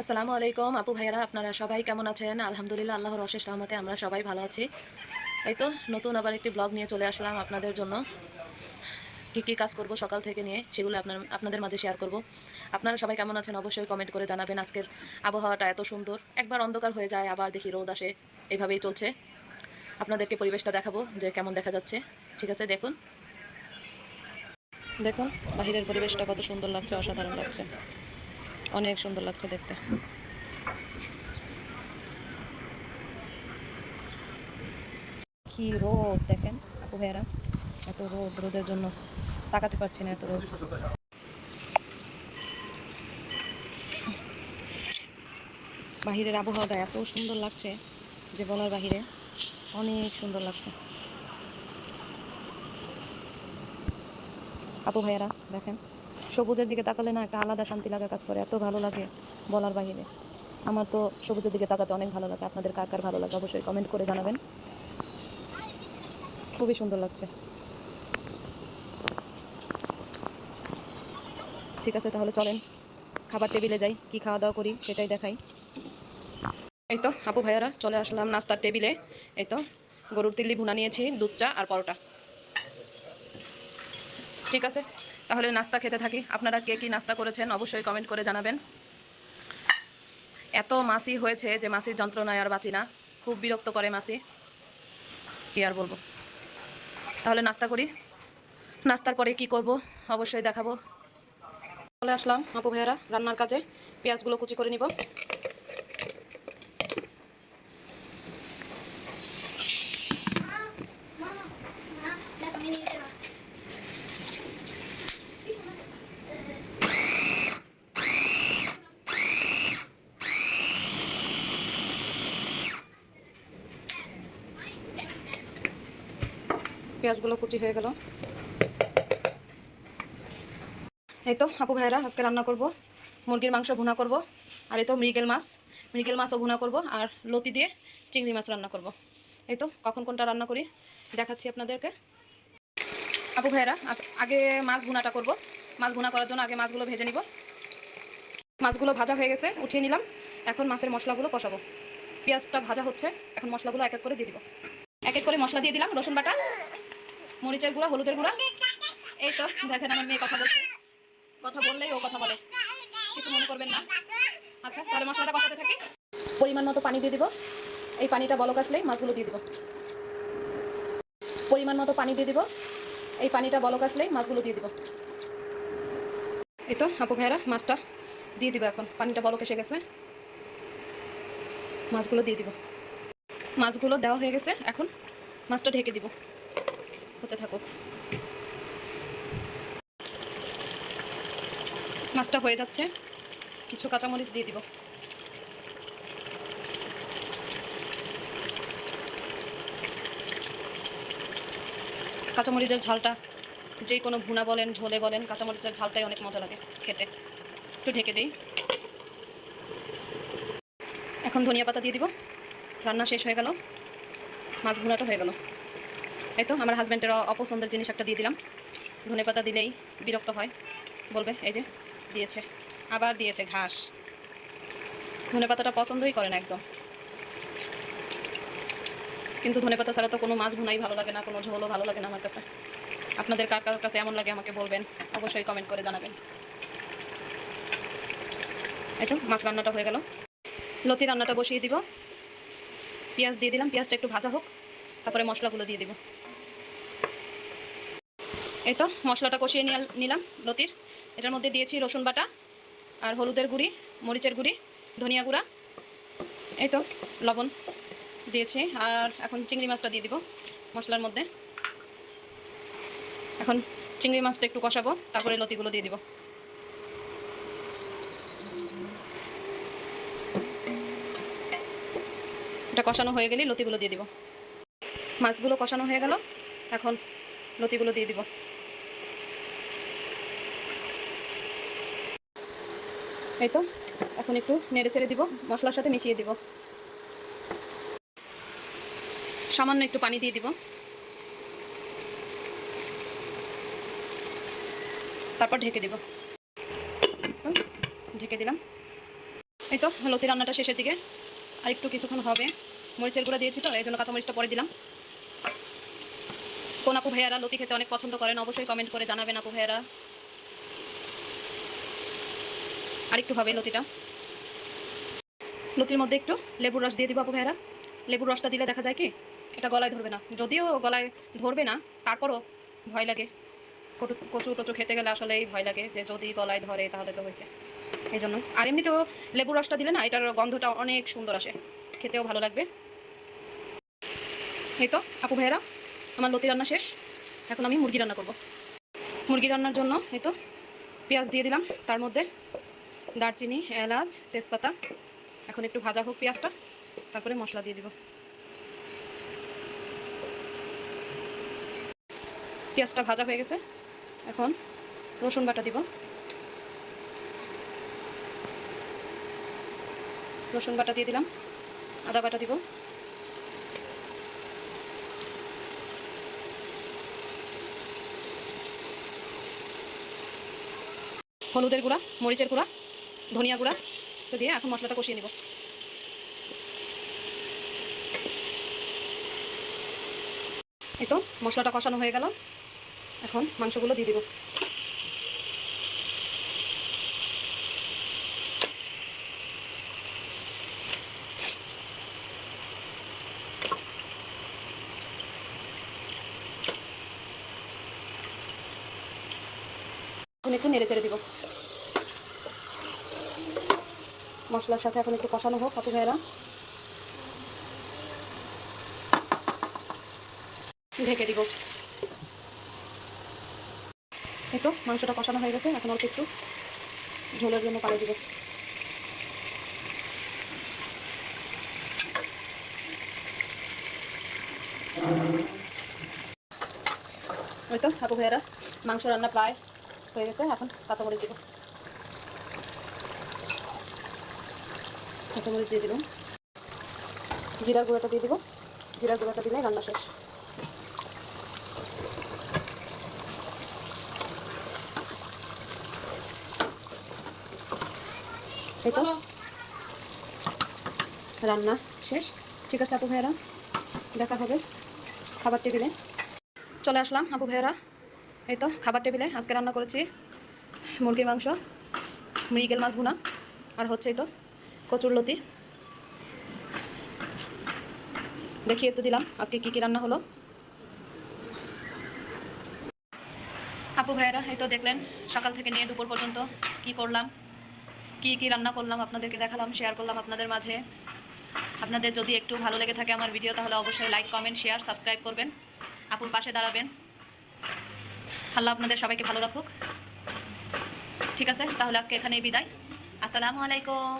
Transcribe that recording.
আসসালামু আলাইকুম। আপু ভাইয়ারা, আপনারা সবাই কেমন আছেন? আলহামদুলিল্লাহ, আল্লাহর অশেষ রহমতে আমরা সবাই ভালো আছি। এই তো নতুন আবার একটি ব্লগ নিয়ে চলে আসলাম আপনাদের জন্য। কী কী কাজ করব সকাল থেকে নিয়ে, সেগুলো আপনার, আপনাদের মাঝে শেয়ার করব। আপনারা সবাই কেমন আছেন অবশ্যই কমেন্ট করে জানাবেন। আজকের আবহাওয়াটা এত সুন্দর। একবার অন্ধকার হয়ে যায়, আবার দেখি রোদ আসে। এইভাবেই চলছে। আপনাদেরকে পরিবেশটা দেখাবো যে কেমন দেখা যাচ্ছে। ঠিক আছে, দেখুন। দেখুন, বাহিরের পরিবেশটা কত সুন্দর লাগছে, অসাধারণ লাগছে। অনেক সুন্দর লাগছে দেখতে। কি রোদ দেখেন আপু ভাইয়ারা? এত রোদ, রোদের জন্য তাকাতে পারছি না এত রোদ। বাহিরের আবহাওয়াটা এত সুন্দর লাগছে যে বলার বাহিরে অনেক সুন্দর লাগছে। আপু ভাইয়ারা, দেখেন। সবুজের দিকে তাকালে না একটা আলাদা শান্তি লাগা কাজ করে, এত ভালো লাগে বলার বাহিরে। আমার তো সবুজের দিকে তাকাতে অনেক ভালো লাগে, আপনাদের কার কার ভালো লাগে অবশ্যই কমেন্ট করে জানাবেন। খুবই সুন্দর লাগছে। ঠিক আছে, তাহলে চলেন, খাবার টেবিলে যাই, কি খাওয়া দাওয়া করি সেটাই দেখাই। এই তো, আপু ভাইয়ারা, চলে আসলাম নাস্তার টেবিলে। এই তো, গরুর তিল্লি ভুনা নিয়েছি, দুধ চা আর পরোটা। ঠিক আছে। তাহলে নাস্তা খেতে থাকি। আপনারা কে কী নাস্তা করেছেন অবশ্যই কমেন্ট করে জানাবেন। এত মাসি হয়েছে যে মাসির যন্ত্রণায় আর বাঁচি না। খুব বিরক্ত করে মাসি কি আর বলব? তাহলে নাস্তা করি। নাস্তার পরে কি করব অবশ্যই দেখাবো। চলে আসলাম, আপু ভাইয়ারা, রান্নার কাজে। পেঁয়াজগুলো কুচি করে নিব। পেঁয়াজগুলো কুচি হয়ে গেল। এই তো, আপু ভাইয়েরা, আজকে রান্না করব। মুরগির মাংস ভুনা করব। আর এই তো মৃগেল মাছ। মৃগেল মাছও ভুনা করব আর লতি দিয়ে চিংড়ি মাছ রান্না করব। এই তো, কখন কোনটা রান্না করি দেখাচ্ছি আপনাদেরকে। আপু ভাইয়েরা, আজ- আগে মাছ ভুনাটা করব। মাছ ভুনা করার জন্য আগে মাছগুলো ভেজে নিব। মাছগুলো ভাজা হয়ে গেছে, উঠিয়ে নিলাম। এখন মাছের মশলাগুলো কষাবো। পেঁয়াজটা ভাজা হচ্ছে, এখন মশলাগুলো এক এক করে দিয়ে দিব। এক এক করে মশলা দিয়ে দিলাম, রসুন বাটা মরিচের গুঁড়া, হলুদের গুঁড়া। এই তো, দেখেন আমার মেয়ে কথা বলছে। কথা বললেই ও কথা বলে। কিছু মনে করবেন না। আচ্ছা তাহলে মশলাটা কষাতে থাকি। পরিমাণ মতো পানি দিয়ে দিব। এই পানিটা বলক আসলেই মাছগুলো দিয়ে দিব। পরিমাণ মতো পানি দিয়ে দিব। এই পানিটা বলক আসলেই মাছগুলো দিয়ে দিব। এই তো, আপু ভাইয়ারা, মাছটা দিয়ে দিব এখন। পানিটা বলক এসে গেছে। মাছগুলো দিয়ে দিব। মাছগুলো দেওয়া হয়ে গেছে। এখন মাছটা ঢেকে দিব। হতে থাকুক। মাছটা হয়ে যাচ্ছে। কিছু কাঁচামরিচ দিয়ে দিব। কাঁচামরিচের ঝালটা যে কোনো ভুনা বলেন, ঝোলে বলেন, কাঁচামরিচের ঝালটাই অনেক মজা লাগে খেতে। একটু ঢেকে দিই। এখন ধনিয়া পাতা দিয়ে দিব। রান্না শেষ হয়ে গেল। মাছ ভুনাটা হয়ে গেল। এই তো, আমার হাজব্যান্ডের অপছন্দের জিনিস একটা দিয়ে দিলাম। ধনে পাতা দিলেই বিরক্ত হয়। বলবে, এই যে, দিয়েছে। আবার দিয়েছে ঘাস। ধনে পাতাটা পছন্দই করে না একদম। কিন্তু ধনে পাতা ছাড়া তো কোনো মাছ ভুনাই ভালো লাগে না, কোনো ঝোলও ভালো লাগে না আমার কাছে। আপনাদের কার কার কাছে এমন লাগে আমাকে বলবেন, অবশ্যই কমেন্ট করে জানাবেন। এই তো, মাছ রান্নাটা হয়ে গেল। লতি রান্নাটা বসিয়ে দিব। পেঁয়াজ দিয়ে দিলাম, পেঁয়াজটা একটু ভাজা হোক, তারপরে মশলাগুলো দিয়ে দিব। এই তো, মশলাটা কষিয়ে নিয়ে নিলাম, লতির। এটার মধ্যে দিয়েছি রসুন বাটা আর হলুদের গুঁড়ি, মরিচের গুঁড়ি, ধনিয়া গুঁড়া। এই তো, লবণ দিয়েছি আর এখন চিংড়ি মাছটা দিয়ে দিব মশলার মধ্যে। এখন চিংড়ি মাছটা একটু কষাবো, তারপরে লতিগুলো দিয়ে দিব। এটা কষানো হয়ে গেলেই লতিগুলো দিয়ে দিব। মাছগুলো কষানো হয়ে গেল, এখন লতিগুলো দিয়ে দিব। এই তো, এখন একটু নেড়ে চেড়ে দিব, মশলার সাথে মিশিয়ে দিব। সামান্য একটু পানি দিয়ে দিব। তারপর ঢেকে দিব। ঢেকে দিলাম। এই তো, লতি রান্নাটা শেষের দিকে। আর একটু কিছুক্ষণ হবে। মরিচের গুঁড়া দিয়েছি তো, এই জন্য কাঁচামরিচটা পরে দিলাম। কোন আপু ভাইয়ারা লতি খেতে অনেক পছন্দ করেন, অবশ্যই কমেন্ট করে জানাবেন আপু ভাইয়ারা। আর একটু হবে লতিটা। লতির মধ্যে একটু লেবুর রস দিয়ে দিব আপু ভাইয়ারা। লেবুর রসটা দিলে দেখা যায় কি, এটা গলায় ধরবে না। যদিও গলায় ধরবে না, তারপরও ভয় লাগে। কটু কচু টচু খেতে গেলে আসলেই ভয় লাগে যে যদি গলায় ধরে তাহলে তো হয়েছে। এই জন্য। আর এমনিতেও লেবুর রসটা দিলে না, এটার গন্ধটা অনেক সুন্দর আসে। খেতেও ভালো লাগবে। এই তো, আপু ভাইয়েরা, আমার লতি রান্না শেষ। এখন আমি মুরগি রান্না করব। মুরগি রান্নার জন্য এই তো পেঁয়াজ দিয়ে দিলাম, তার মধ্যে দারচিনি, এলাচ, তেজপাতা। এখন একটু ভাজা হোক পেঁয়াজটা, তারপরে মশলা দিয়ে দিব। পেঁয়াজটা ভাজা হয়ে গেছে। এখন রসুন বাটা দিব। রসুন বাটা দিয়ে দিলাম। আদা বাটা দিব। হলুদের গুঁড়া, মরিচের গুঁড়া। ধনিয়া গুঁড়া। তো দিয়ে এখন মশলাটা কষিয়ে নিব। এই তো মশলাটা কষানো হয়ে গেল। এখন মাংসগুলো দিয়ে দিব। এখন একটু নেড়ে চেড়ে দিব। মশলার সাথে এখন একটু কষানো হোক কত ভাইয়েরা। ঢেকে দিব। এই তো, মাংসটা কষানো হয়ে গেছে, এখন অল্প একটু ঝোলের জন্য পানি দিব। ওই তো আপু ভাইয়েরা, মাংস রান্না প্রায় হয়ে গেছে, এখন কাঁচামরিচ দিব। কাঁচামরিচ দিয়ে দিলাম। জিরার গুঁড়োটা দিয়ে দিব। জিরার গুঁড়োটা দিলে রান্না শেষ। এই তো। রান্না শেষ। ঠিক আছে আপু ভাইয়েরা দেখা হবে খাবার টেবিলে। চলে আসলাম আপু ভাইয়েরা। এই তো খাবার টেবিলে আজকে রান্না করেছি মুরগির মাংস মৃগেল মাছ ভুনা আর হচ্ছে এই তো কচুর লতি দেখিয়ে তো দিলাম, আজকে কি কি রান্না হলো। আপু ভাইয়েরা, এই তো দেখলেন, সকাল থেকে নিয়ে দুপুর পর্যন্ত কি করলাম, কি কি রান্না করলাম আপনাদেরকে দেখালাম শেয়ার করলাম আপনাদের মাঝে। আপনাদের যদি একটু ভালো লেগে থাকে আমার ভিডিও তাহলে অবশ্যই লাইক কমেন্ট শেয়ার সাবস্ক্রাইব করবেন। আপুর পাশে দাঁড়াবেন। আল্লাহ আপনাদের সবাইকে ভালো রাখুক। ঠিক আছে, তাহলে আজকে এখানেই বিদায়। আসসালামু আলাইকুম।